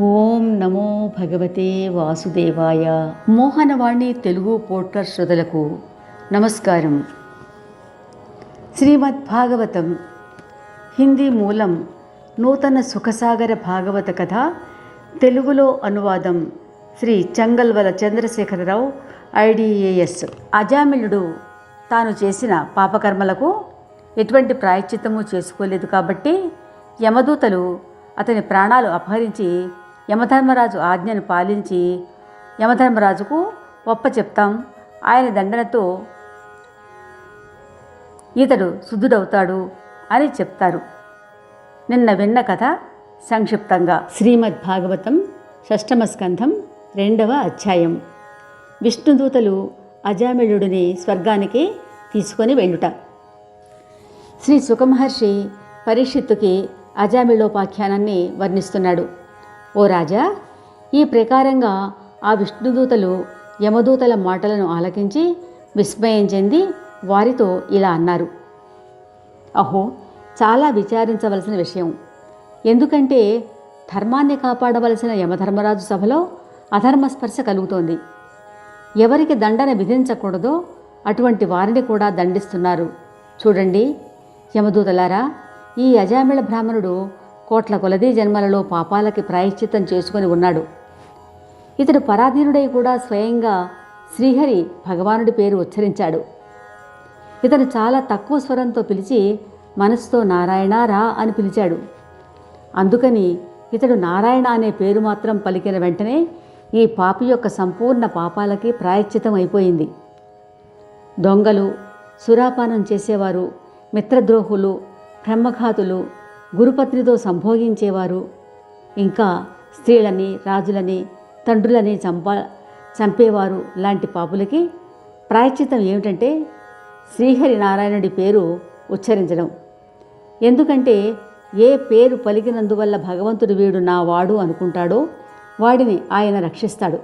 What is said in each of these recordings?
ఓం నమో భగవతే వాసుదేవాయ. మోహనవాణి తెలుగు పోర్టర్ శ్రోతలకు నమస్కారం. శ్రీమద్ భాగవతం హిందీ మూలం నూతన సుఖసాగర భాగవత కథ తెలుగులో అనువాదం శ్రీ చంగల్వల చంద్రశేఖరరావు ఐడిఏఎస్ అజామిలుడు. తాను చేసిన పాపకర్మలకు ఎటువంటి ప్రాయశ్చిత్తము చేసుకోలేదు కాబట్టి యమదూతలు అతని ప్రాణాలు అపహరించి యమధర్మరాజు ఆజ్ఞను పాలించి యమధర్మరాజుకు ఒప్ప చెప్తాం. ఆయన దండనతో ఇతడు శుద్ధుడవుతాడు అని చెప్తారు. నిన్న విన్న కథ సంక్షిప్తంగా. శ్రీమద్ భాగవతం షష్టమ స్కంధం రెండవ అధ్యాయం. విష్ణుదూతలు అజామిళుడిని స్వర్గానికి తీసుకొని వెళ్ళుట. శ్రీ సుఖమహర్షి పరీక్షిత్తుకి అజామిళోపాఖ్యానాన్ని వర్ణిస్తున్నాడు. ఓ రాజా ఈ ప్రకారంగా ఆ విష్ణుదూతలు యమదూతల మాటలను ఆలకించి విస్మయం చెంది వారితో ఇలా అన్నారు. అహో చాలా విచారించవలసిన విషయం. ఎందుకంటే ధర్మాన్ని కాపాడవలసిన యమధర్మరాజు సభలో అధర్మస్పర్శ కలుగుతోంది. ఎవరికి దండన విధించకూడదో అటువంటి వారిని కూడా దండిస్తున్నారు. చూడండి యమదూతలారా ఈ అజామిళ బ్రాహ్మణుడు కోట్ల కొలది జన్మలలో పాపాలకి ప్రాయశ్చిత్తం చేసుకొని ఉన్నాడు. ఇతడు పరాధీనుడై కూడా స్వయంగా శ్రీహరి భగవానుడి పేరు ఉచ్చరించాడు. ఇతను చాలా తక్కువ స్వరంతో పిలిచి మనసుతో నారాయణ రా అని పిలిచాడు. అందుకని ఇతడు నారాయణ అనే పేరు మాత్రం పలికిన వెంటనే ఈ పాపి యొక్క సంపూర్ణ పాపాలకి ప్రాయశ్చితం అయిపోయింది. దొంగలు సురాపానం చేసేవారు మిత్రద్రోహులు బ్రహ్మఘాతులు గురుపత్నితో సంభోగించేవారు. ఇంకా స్త్రీలని రాజులని తండ్రులని చంప చంపేవారు. లాంటి పాపులకి ప్రాయశ్చితం ఏమిటంటే శ్రీహరి నారాయణుడి పేరు ఉచ్చరించడం. ఎందుకంటే ఏ పేరు పలికినందువల్ల భగవంతుడు వీడు నా వాడు అనుకుంటాడో వాడిని ఆయన రక్షిస్తాడు.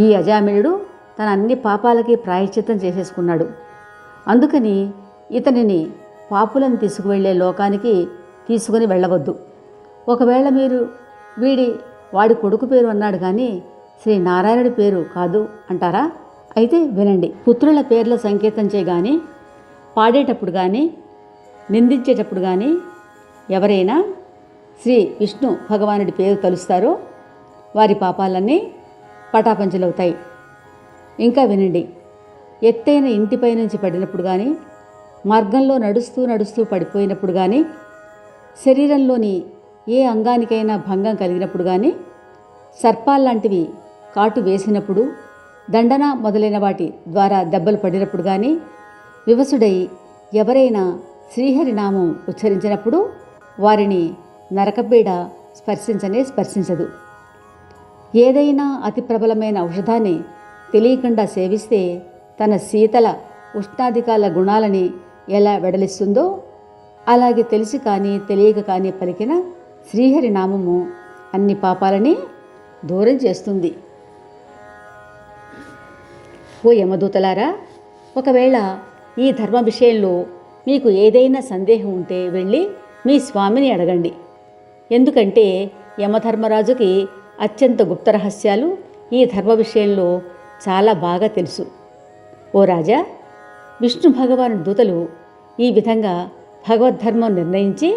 ఈ అజామినుడు తన అన్ని పాపాలకి ప్రాయశ్చిత్తం చేసేసుకున్నాడు. అందుకని ఇతనిని పాపులను తీసుకువెళ్ళే లోకానికి తీసుకుని వెళ్ళవద్దు. ఒకవేళ మీరు వీడి వాడి కొడుకు పేరు అన్నాడు కానీ శ్రీ నారాయణుడి పేరు కాదు అంటారా? అయితే వినండి. పుత్రుల పేర్ల సంకేతంచే కానీ పాడేటప్పుడు కానీ నిందించేటప్పుడు కానీ ఎవరైనా శ్రీ విష్ణు భగవానుడి పేరు తలుస్తారో వారి పాపాలన్నీ పటాపంచలవుతాయి. ఇంకా వినండి. ఎత్తైన ఇంటిపై నుంచి పడినప్పుడు కానీ మార్గంలో నడుస్తూ నడుస్తూ పడిపోయినప్పుడు కానీ శరీరంలోని ఏ అంగానికైనా భంగం కలిగినప్పుడు కానీ సర్పాల్లాంటివి కాటు వేసినప్పుడు దండన మొదలైన వాటి ద్వారా దెబ్బలు పడినప్పుడు కానీ వివసుడై ఎవరైనా శ్రీహరినామం ఉచ్చరించినప్పుడు వారిని నరకపీడ స్పర్శించనే స్పర్శించదు. ఏదైనా అతి ప్రబలమైన ఔషధాన్ని తెలియకుండా సేవిస్తే తన శీతల ఉష్ణాధికాల గుణాలని ఎలా వెడలిస్తుందో అలాగే తెలిసి కానీ తెలియక కానీ పలికిన శ్రీహరి నామము అన్ని పాపాలని దూరం చేస్తుంది. ఓ యమదూతలారా ఒకవేళ ఈ ధర్మ విషయంలో మీకు ఏదైనా సందేహం ఉంటే వెళ్ళి మీ స్వామిని అడగండి. ఎందుకంటే యమధర్మరాజుకి అత్యంత గుప్త రహస్యాలు ఈ ధర్మ విషయంలో చాలా బాగా తెలుసు. ఓ రాజా విష్ణు భగవాను దూతలు ఈ విధంగా భగవద్ధర్మం నిర్ణయించి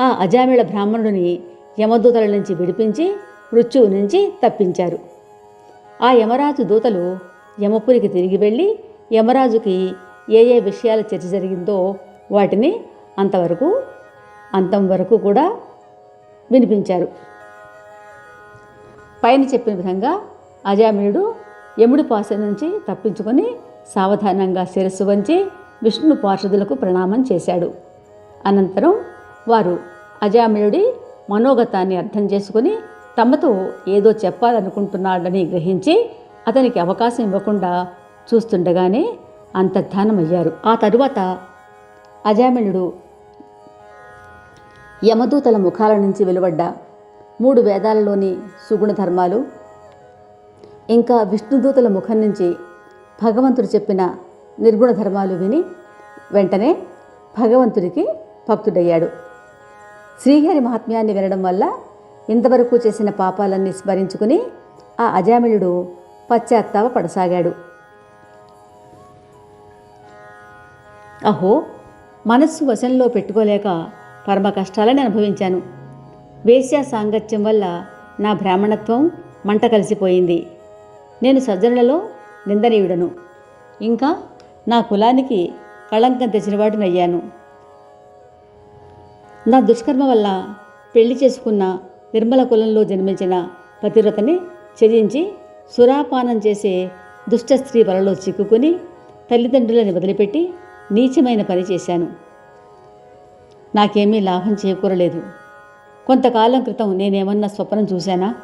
ఆ అజామిళ బ్రాహ్మణుడిని యమదూతల నుంచి విడిపించి మృత్యువు నుంచి తప్పించారు. ఆ యమరాజు దూతలు యమపురికి తిరిగి వెళ్ళి యమరాజుకి ఏ ఏ విషయాల చర్చ జరిగిందో వాటిని అంతవరకు అంతం వరకు కూడా వినిపించారు. పైన చెప్పిన విధంగా అజామిళుడు యముడి పాస నుంచి తప్పించుకొని సావధానంగా శిరస్సు వంచి విష్ణు పార్షదులకు ప్రణామం చేశాడు. అనంతరం వారు అజామిళుడి మనోగతాన్ని అర్థం చేసుకుని తమతో ఏదో చెప్పాలనుకుంటున్నాడని గ్రహించి అతనికి అవకాశం ఇవ్వకుండా చూస్తుండగానే అంతర్ధానమయ్యారు. ఆ తరువాత అజామిళుడు యమదూతల ముఖాల నుంచి వెలువడ్డ మూడు వేదాలలోని సుగుణ ధర్మాలు ఇంకా విష్ణుదూతల ముఖం నుంచి భగవంతుడు చెప్పిన నిర్గుణ ధర్మాలు విని వెంటనే భగవంతుడికి భక్తుడయ్యాడు. శ్రీహరి మహాత్మ్యాన్ని వినడం వల్ల ఇంతవరకు చేసిన పాపాలన్నీ స్మరించుకుని ఆ అజామిళుడు పశ్చాత్తాప పడసాగాడు. అహో మనస్సు వశంలో పెట్టుకోలేక పరమ కష్టాలని అనుభవించాను. వేశ్యా సాంగత్యం వల్ల నా బ్రాహ్మణత్వం మంట కలిసిపోయింది. నేను సజ్జనులలో నిందనీయుడను. ఇంకా నా కులానికి కళంకం తెచ్చినవాడినయ్యాను నా దుష్కర్మ వల్ల పెళ్ళి చేసుకున్న నిర్మల కులంలో జన్మించిన పతివ్రతని చెదించి సురాపానం చేసే దుష్ట స్త్రీ వలలో చిక్కుకుని తల్లిదండ్రులని వదిలిపెట్టి నీచమైన పని చేశాను. నాకేమీ లాభం చేకూరలేదు. కొంతకాలం క్రితం నేనేమన్నా స్వప్నం చూశానా?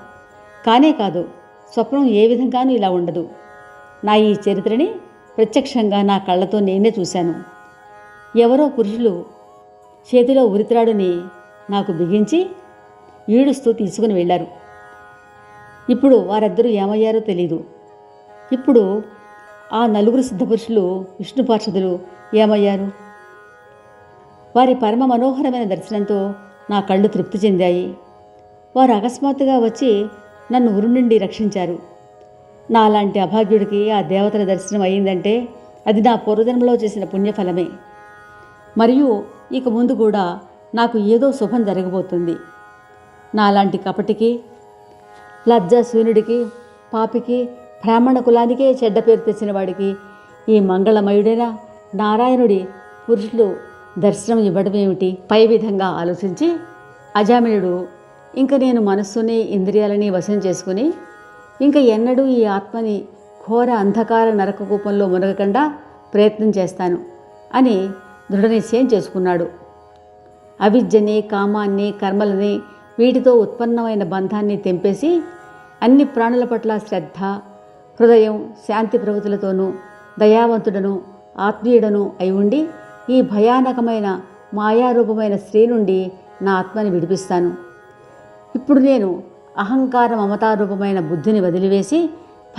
కానే కాదు స్వప్నం ఏ విధంగానూ ఇలా ఉండదు. నా ఈ చరిత్రని ప్రత్యక్షంగా నా కళ్ళతో నేనే చూశాను. ఎవరో పురుషులు చేతిలో ఉరిత్రాడుని నాకు బిగించి ఈడుస్తూ తీసుకుని వెళ్ళారు. ఇప్పుడు వారిద్దరూ ఏమయ్యారో తెలీదు. ఇప్పుడు ఆ నలుగురు సిద్ధపురుషులు విష్ణు పార్షదులు ఏమయ్యారు? వారి పరమ మనోహరమైన దర్శనంతో నా కళ్ళు తృప్తి చెందాయి. వారు అకస్మాత్తుగా వచ్చి నన్ను ఉరి నుండి రక్షించారు. నాలాంటి అభాగ్యుడికి ఆ దేవతల దర్శనం అయిందంటే అది నా పూర్వజన్మలో చేసిన పుణ్యఫలమే. మరియు ఇక ముందు కూడా నాకు ఏదో శుభం జరగబోతుంది. నాలాంటి కపటికి లజ్జాశూన్యుడికి పాపికి బ్రాహ్మణ కులానికే చెడ్డ పేరు తెచ్చిన వాడికి ఈ మంగళమయుడైన నారాయణుడి పురుషులు దర్శనం ఇవ్వడం ఏమిటి? పై విధంగా ఆలోచించి అజామినుడు ఇంక నేను మనస్సుని ఇంద్రియాలని వశం చేసుకుని ఇంకా ఎన్నడూ ఈ ఆత్మని ఘోర అంధకార నరక కూపంలో మునగకుండా ప్రయత్నం చేస్తాను అని దృఢ నిశ్చయం చేసుకున్నాడు. అవిద్యని కామాన్ని కర్మలని వీటితో ఉత్పన్నమైన బంధాన్ని తెంపేసి అన్ని ప్రాణుల పట్ల శ్రద్ధ హృదయం శాంతి ప్రవృతులతోనూ దయావంతుడను ఆత్మీయుడను అయి ఉండి ఈ భయానకమైన మాయారూపమైన స్త్రీ నుండి నా ఆత్మని విడిపిస్తాను. ఇప్పుడు నేను అహంకార మమతారూపమైన బుద్ధిని వదిలివేసి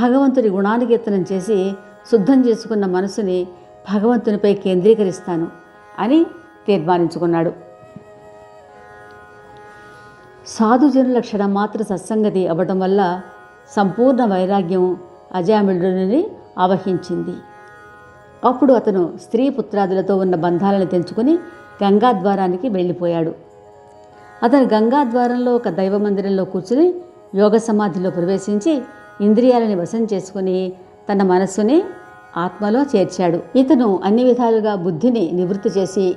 భగవంతుడి గుణానుకీర్తనం చేసి శుద్ధం చేసుకున్న మనసుని భగవంతునిపై కేంద్రీకరిస్తాను అని తీర్మానించుకున్నాడు. సాధుజనుల క్షణమాత్ర సత్సంగతి అవ్వటం వల్ల సంపూర్ణ వైరాగ్యం అజామిళుడిని ఆవహించింది. అప్పుడు అతను స్త్రీ పుత్రాదులతో ఉన్న బంధాలను తెంచుకుని గంగాద్వారానికి వెళ్ళిపోయాడు. అతను గంగాద్వారంలో ఒక దైవ మందిరంలో కూర్చుని యోగ సమాధిలో ప్రవేశించి ఇంద్రియాలని వశం చేసుకుని తన మనస్సుని ఆత్మలో చేర్చాడు. ఇతను అన్ని విధాలుగా బుద్ధిని నివృత్తి చేసి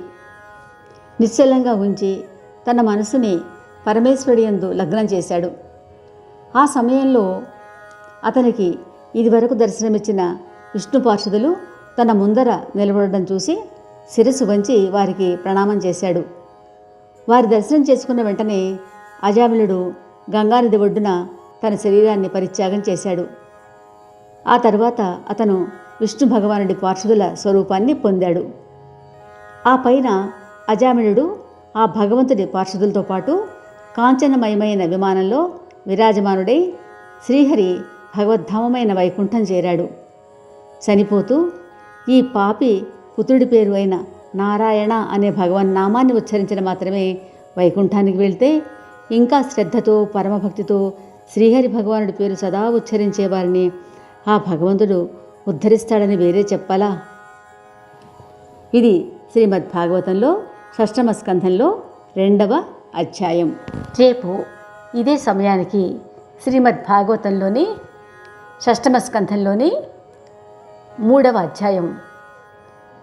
నిశ్చలంగా ఉంచి తన మనసుని పరమేశ్వరుడి యందు లగ్నం చేశాడు. ఆ సమయంలో అతనికి ఇదివరకు దర్శనమిచ్చిన విష్ణు పార్షదులు తన ముందర నిలబడడం చూసి శిరస్సు వంచి వారికి ప్రణామం చేశాడు. వారి దర్శనం చేసుకున్న వెంటనే అజామిలుడు గంగానది ఒడ్డున తన శరీరాన్ని పరిత్యాగం చేశాడు. ఆ తరువాత అతను విష్ణు భగవానుడి పార్షదుల స్వరూపాన్ని పొందాడు. ఆ పైన అజామిలుడు ఆ భగవంతుడి పార్షదులతో పాటు కాంచనమయమైన విమానంలో విరాజమానుడై శ్రీహరి భగవద్ధామమైన వైకుంఠం చేరాడు. చనిపోతూ ఈ పాపి పుత్రుడి పేరు అయిన నారాయణ అనే భగవన్నామాన్ని ఉచ్చరించిన మాత్రమే వైకుంఠానికి వెళ్తే ఇంకా శ్రద్ధతో పరమభక్తితో శ్రీహరి భగవానుడి పేరు సదా ఉచ్చరించే వారిని ఆ భగవంతుడు ఉద్ధరిస్తాడని వేరే చెప్పాలా? ఇది శ్రీమద్ భాగవతంలో షష్టమ స్కంధంలో రెండవ అధ్యాయం. రేపు ఇదే సమయానికి శ్రీమద్ భాగవతంలోని షష్టమ స్కంధంలోని మూడవ అధ్యాయం.